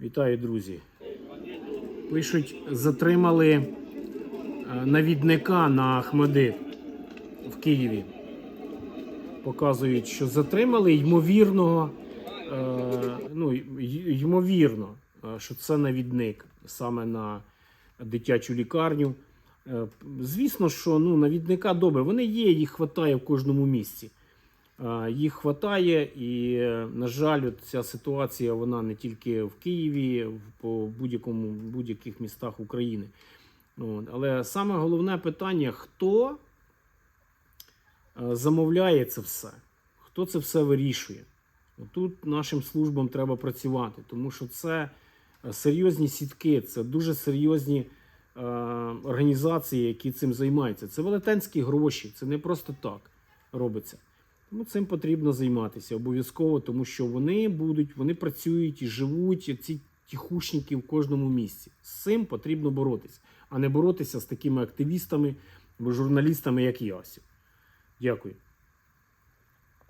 Вітаю, друзі. Пишуть, затримали е, навідника на Ахмедит в Києві. Показують, що затримали ймовірного, е, ну, ймовірно, е, що це навідник саме на дитячу лікарню. Звісно, що ну, навідника добре, вони є, їх вистачає в кожному місці. Е, Їх хватає, і, на жаль, ця ситуація вона не тільки в Києві, по будь-якому будь-яких містах України. От. Але саме головне питання: хто е, замовляє це все? Хто це все вирішує? Тут нашим службам треба працювати, тому що це е, серйозні сітки, це дуже серйозні е, організації, які цим займаються. Це велетенські гроші, це не просто так робиться. Тому цим потрібно займатися обов'язково, тому що вони будуть, вони працюють і живуть ці тихушники в кожному місці. З цим потрібно боротися, а не боротися з такими активістами або журналістами, як я. Дякую.